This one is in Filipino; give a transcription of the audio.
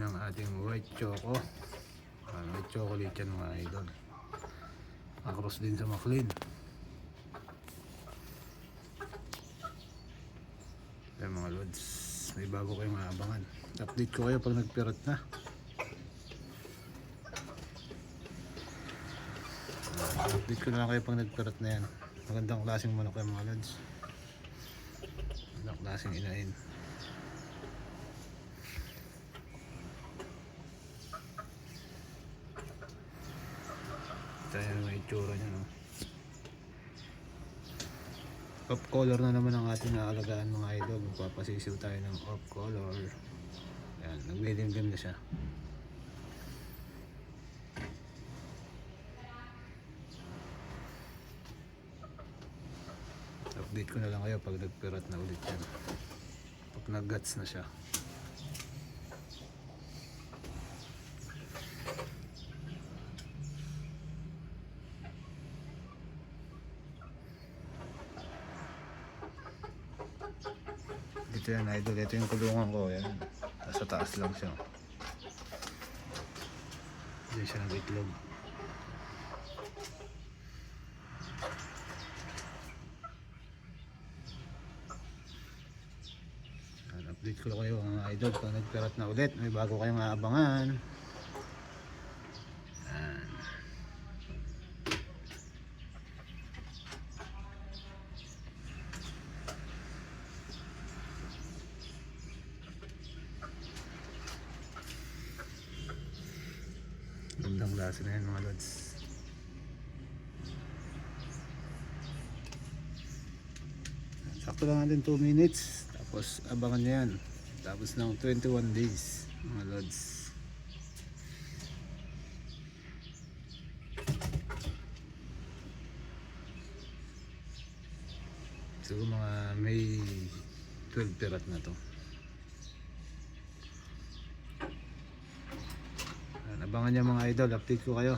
ng ating white choco. Ah, white chocolate yan mga idol. Across din sa McLean. Yan mga lods. May bago kayong maabangan. Update ko kayo pag nagpirot na. Update ko na lang kayo pag nagpirot na yan. Magandang klaseng manok yan mga lods. Magandang klaseng inain. Ito yung mga itsura niya no. Off color na naman ang ating naalagaan mga idol. Magpapasisiw tayo ng off color. Yan, nagmilimlim na siya. Update ko na lang kayo pag nagpirat na ulit yan. Pag nag-guts na siya. Dito yan idol, ito yung kulungan ko yan. Nasa taas lang siya. Diyan siya nag-itlog. Update ko lang kayo mga idol pag nagpirat na ulit. May bago kayong aabangan. Gandang klase na yan mga lods. Sakto lang natin 2 minutes. Tapos abangan nyo yan. Tapos ng 21 days mga lods. So mga may 12 pirat na to. Yan, Abangan niya mga idol, update ko kayo.